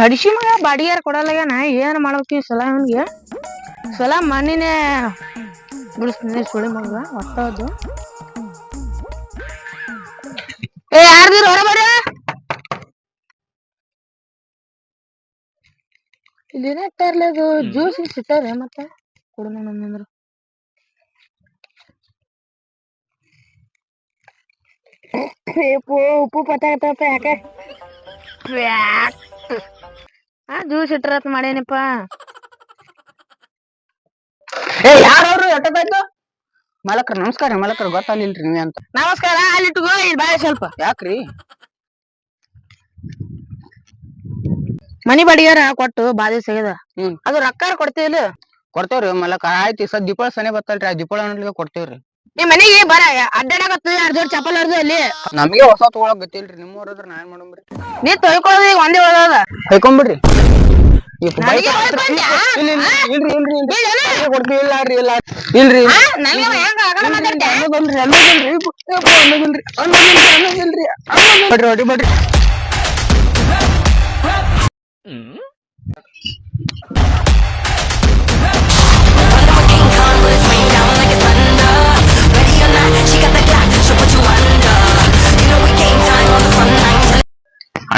ಹಡಿಸಿ ಮಗ ಕೊಡಲ್ಲ ಕೊಡಲ್ಲಾಗ್ಯಾನ? ಏನ್ ಮಾಡ್ಬೇಕು ಈ ಸಲ ಅವನಿಗೆ? ಸಲ ಮಣ್ಣಿನೇ ಬಿಡಿಸ್ತೀನಿ ಸುಳಿ ಮಗ ಒಟ್ಟದ್ದು ಏ, ಯಾರ್ದಿರ ಹೊರ ಬರ್ರಿ ಇಲ್ಲೇನ ಅದು? ಜ್ಯೂಸ್ ಸಿಗ್ತದೆ ಮತ್ತೆ? ಕೊಡು ನೋಡಂದ್ರ ಉಪ್ಪು ಉಪ್ಪು ಪತ್ತಾಗತ್ತಪ್ಪ ಯಾಕೆ? ಆ ಜ್ಯೂಸ್ ಇಟ್ಟರತ್ ಮಾಡೇನಪ್ಪ. ಏ ಯಾರವ್ರು ಎಟ್ಟದಾಯ್ತು ಮಲಕ್ರ ನಮಸ್ಕಾರ ಮಲಕ್ರ ಗೊತ್ತಾಗ್ಲಿಲ್ರಿ ನೀವೇ ಅಂತ. ನಮಸ್ಕಾರ ಅಲ್ಲಿ ಇಟ್ಕೋ ಇಲ್ಲಿ ಬಾಯ್ ಸ್ವಲ್ಪ. ಯಾಕ್ರಿ? ಮನಿ ಬಾಡಿಗಾರ ಕೊಟ್ಟು ಬಾದೆ ಸಿಗದ ಹ್ಮ್. ಅದು ರೊಕ್ಕ ಕೊಡ್ತೀವಿ ಕೊಡ್ತೇವ್ರಿ ಮಲಕ ಆಯ್ತು ಸದ್ ದೀಪಾವಳಿ ಸನೆ ಬರ್ತಲ್ರಿ ಆ ದೀಪಾವಳಿ ಕೊಡ್ತೇವ್ರಿ. ನಿಮ್ ಮನೆಗೆ ಬರ ಅಡ್ಡಾಡಕತ್ತ ಎರಡ್ ಜೋಡ್ ಚಪ್ಪಲ್ ಹರ್ದು ಅಲ್ಲಿ. ನಮಗೆ ಹೊಸ ತಗೊಳಕ್ ಗೊತ್ತಿಲ್ರಿ ನಿಮ್ಮ ಇದ್ರ ನಾ ಏನ್ ನೀ ತೊಯ್ಕೊಳ್ಳೋದು ಈಗ ಒಂದೇ ಉಳ್ದದ ಹೊಯ್ಕೊಂಬಿಡ್ರಿ. ನನಗೆ ಹೊಯ್ಕೊಂಡ್ಯಾ? ಇಲ್ರಿ ಇಲ್ರಿ ಇಲ್ರಿ ಇಲ್ರಿ ಇಲ್ಲ, ಇಲ್ಲ. ಕೊಡ್ತೀವಿ ಇಲ್ಲ ರೀ ಇಲ್ಲ ಇಲ್ರಿ. ಆ, ನನಗೆ ಹೆಂಗ ಆಗಲ್ಲ ಮಾತಾಡ್ತೆ? ಅನ್ನೋದಲ್ರಿ ಅನ್ನೋದಲ್ರಿ ಯಪ್ಪ, ಅನ್ನೋದಲ್ರಿ ಅನ್ನೋದಲ್ರಿ ಅನ್ನೋದಲ್ರಿ ಅನ್ನೋದಲ್ರಿ ಬಡ್ರಿ ಹೊಡಿ ಬಡ್ರಿ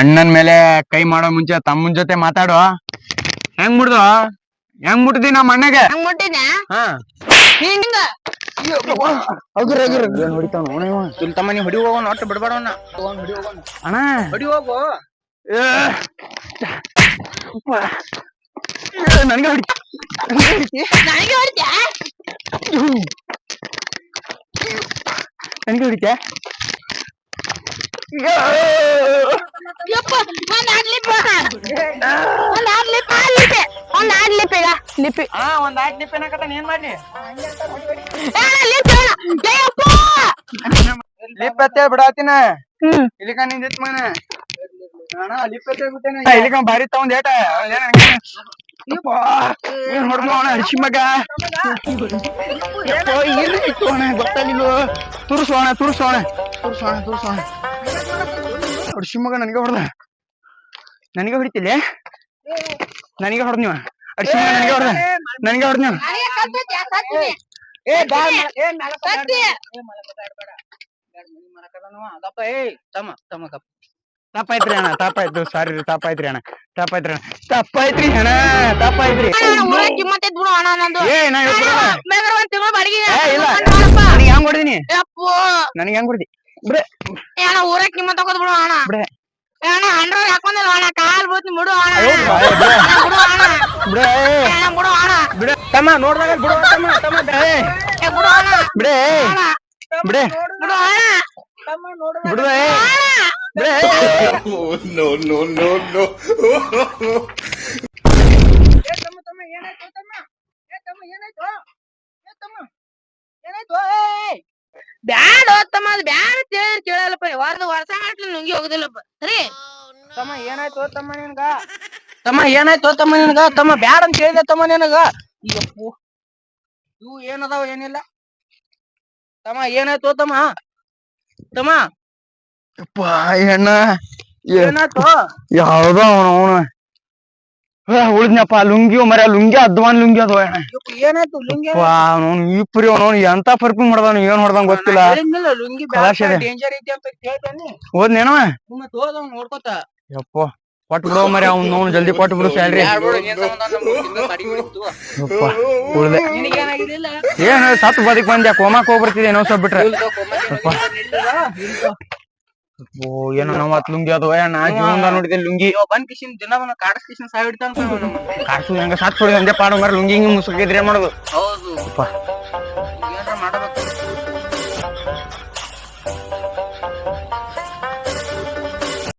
ಅಣ್ಣನ್ ಮೇಲೆ ಕೈ ಮಾಡೋ ಮುಂಚೆ ತಮ್ಮನ್ ಜೊತೆ ಮಾತಾಡು ಹೆಂಗ್ ಮುಡ್ದು ಹೆಂಗ್ ಮುಟ್ದಿ ನಮ್ಮ ಅಣ್ಣಗೆ? ಹಂಗ್ ಮುಟ್ಟಿದ್ಯಾ? ಹಾ. ಹಿಂಗ. ಏನ್ ಹೊಡಿತಾವ ಇಲ್ಲಿ ತಮ್ಮ ನೀ ಹೊಡಿ ಹೋಗೋಣ ಒಟ್ಟು ಬಿಡ್ಬೇಡವನ್ನ ಹೊಡಿ ಹೋಗೋಣ ಅಣ್ಣ. ಹೊಡಿ ಹೋಗು. ನನಗೆ ಹೊಡಿ. ನನಗೆ ಹೊಡಿತ್ಯಾ? ನನಗೆ ಹೊಡಿತ್ಯಾ? ಯಪ್ಪ ಒಂದ್ ಆಡ್ ಲಿಪ್ ಒಂದ್ ಆಡ್ ಲಿಪ್ ಲಿಪಿ ಒಂದ್ ಆಡ್ ಲಿಪ್ ಈಗ ಲಿಪಿ ಹಾ ಒಂದ್ ಆಟ್ ನಿಪ್ ಏನಾಕತ್ತಾನ ಏನ್ ಮಾಡ್ಲಿ ಏ ಲಿಪ್ ಹೇಳ ಏ ಅಪ್ಪ ಲಿಪ್ ಎತ್ತೇ ಬಿಡಾತಿನ ಹ್ಮ್ ಇಲ್ಲಿಕ ನಿಂದಿತ್ ಮನ ಅಣ್ಣ ಲಿಪ್ ಎತ್ತೇ ಬಿಟ್ಟೇನೆ ಇಲ್ಲಿಕ ಬಾರಿ ತಗೊಂಡ್ ಏಟ ಏನ್ ಹೊಡ್ದು ಅವನ ಹರಿಸಿ ಮಗ ಯಪ್ಪೋ, ಇರ್ಲಿ ಇಟ್ಟೋಣ ಗೊತ್ತಾಗಿಲ್ವ ತುರ್ಸೋಣ ತುರ್ಸೋಣ ತುರ್ಸೋಣ ತುರ್ಸೋಣ ಹರಿಸಿ ಮಗ ನನಗೆ ಹೊಡೆದ. ನನಗೆ ಹೊಡಿತಿಲ್ಲ? ನನಗೆ ಹೊಡ್ದ ನೀವ. ಅವ್ರ ಮಗ ನನಗೆ ಹೊಡೆದ. ನನಗೆ ಹೊಡ್ದ ನೀವು. ಕತ್ತಿ ಏ ಬಾ ಏ ಕತ್ತಿ ಅದಪ್ಪ ಏ ತಮ್ಮ ತಮ್ಮ ತಪ್ಪ ತಪ್ಪಾಯ್ತ್ರಿ ಅಣ್ಣ ತಪ್ಪಾಯ್ತು ಸಾರಿ ರೀ ತಪ್ಪಾಯ್ತ್ರಿ ಅಣ್ಣ ತಪ್ಪಾಯ್ತ್ರಿ ಅಣ್ಣ. ತಪ್ಪಾಯ್ತ್ರಿ ಅಣ್ಣ ತಪ್ಪಾಯ್ತ್ರಿ ಬಿಡು ಏ ನಾ ಇಲ್ಲ. ನನಗೆ ಹೆಂಗ್ ಹೊಡಿದೀನಿ ನನಗೆ ಹೆಂಗ್ ಹೊಡಿದಿ? ಬಿಡ್ರೆ ಏ ಅಣ್ಣ ಊರಾಗ ನಿಮ್ಮ ತಗೋದ್ ಬಿಡು ಅಣ್ಣ. ಬಿಡೆ. ಏ ಅಣ್ಣ ಅಂಡ್ರ ಹಾಕೊಂಡಿಲ್ಲ ಅಣ್ಣ ಕಾಲ್ ಬೀಳ್ತೀನಿ ಮುಡು ಅಣ್ಣ. ಬಿಡು. ಅಣ್ಣ, ಬಿಡು ಅಣ್ಣ. ಏ. ಅಣ್ಣ ಬಿಡು ಅಣ್ಣ. ಬಿಡ ತಮ್ಮ ನೋಡ್ದಾಗ ಬಿಡು ತಮ್ಮ ತಮ್ಮ ಬಿಡೆ ಏ. ಬಿಡು ಅಣ್ಣ. ಬಿಡೆ ಅಣ್ಣ. ಬಿಡೆ ಬಿಡು ಅಣ್ಣ. ಬಿಡ್ರೆ ಬಿಡೆ Oh, no, no, no, no. ಬ್ಯಾಡ ತಮ್ಮ ಅದು ಬ್ಯಾಡ ಕೇಳಿ ಕೇಳಲ್ಲಪ್ಪ. ವಾರದ ವರ್ಷ ನುಂಗಿ ಹೋಗುದಿಲ್ಲಪ್ಪ. ಸರಿ? ತಮ್ಮ ಏನಾಯ್ತು ತಮ್ಮ ನಿನ್ಗ? ತಮ್ಮ ಏನಾಯ್ತು ತಮ್ಮ ನಿನ್ಗ? ತಮ್ಮ ಬ್ಯಾಡ ಅಂತ ಹೇಳಿದೆ ತಮ್ಮ ನಿನಗ? ಅಯ್ಯಪ್ಪು. ಇವು ಏನದಾವ ಏನಿಲ್ಲ? ತಮ್ಮ ಏನಾಯ್ತು ತಮ್ಮ? ತಮ್ಮ. ಯಪ್ಪ ಹೆಣ್ಣ ಏನಾಯ್ತು? ಯಾವ್ದೋ ಅವನು ಅವನು. ಉಳಿದ್ನಪ್ಪ ಲುಂಗಿ ಮರ ಲುಂಗಿ ಅದ್ವಾನ್ ಲುಂಗಿ ಅದು. ಏನಾಯ್ತು ಲುಂಗಿ? ಅವನು ಇಪ್ರಿ ಅವನು ಎಂತ ಪರ್ಫ್ಯೂಮ್ ಹೊಡ್ದಾನು ಏನ್ ಹೊಡ್ದಂಗ್ ಗೊತ್ತಿಲ್ಲ. ಲುಂಗಿ ಕಲಾಶ್ ಇದೆ. ಡೇಂಜರ್ ಐತಿ ಅಂತ ಕೇಳ್ತಾನೆ ಹೋದ್ನೇನವ ಮತ್ತೆ ಹೋದವ್ ನೋಡ್ಕೊತ. ಯಪ್ಪ ಕೊಟ್ಟು ಬಿಡೋ ಮರಿ ಅವ್ನು ಜಲ್ದಿ ಕೊಟ್ಟು ಬಿಡು ಸ್ಯಾಲ್ರಿ. ಉಳ್ದೆ. ಏನ್ ಸತ್ ಬದಿಕ್ ಬಂದ್ಯಾ ಕೋಮಾಕ್ ಹೋಗ್ಬಿಡ್ತಿದ್ದೆ ಏನೋ ಸ್ವಲ್ಪ ಬಿಟ್ರೆ ಓ ಏನೋ ನಾವ್ ಮತ್ ಲುಂಗಿ ಅದು ಏ ನಾ ಜೀವನದಾಗ ನೋಡಿದೆ ಲುಂಗಿ. ಬಂದ್ ಕಿಶನ್ ದಿನ ಅವನ ಕಾಡಸ್ ಕಿಶನ್ ಸಾಯ್ ಹಿಡ್ತಾನ ಕಾಸು ಹೆಂಗ ಸಾತ್ ಹೊಡಿ ಅಂದೆ ಪಾಡ ಮರ ಲುಂಗಿ ಹಿಂಗ್ ಮುಸುಕಿದ್ರೆ ಮಾಡೋದು? ಹೌದು.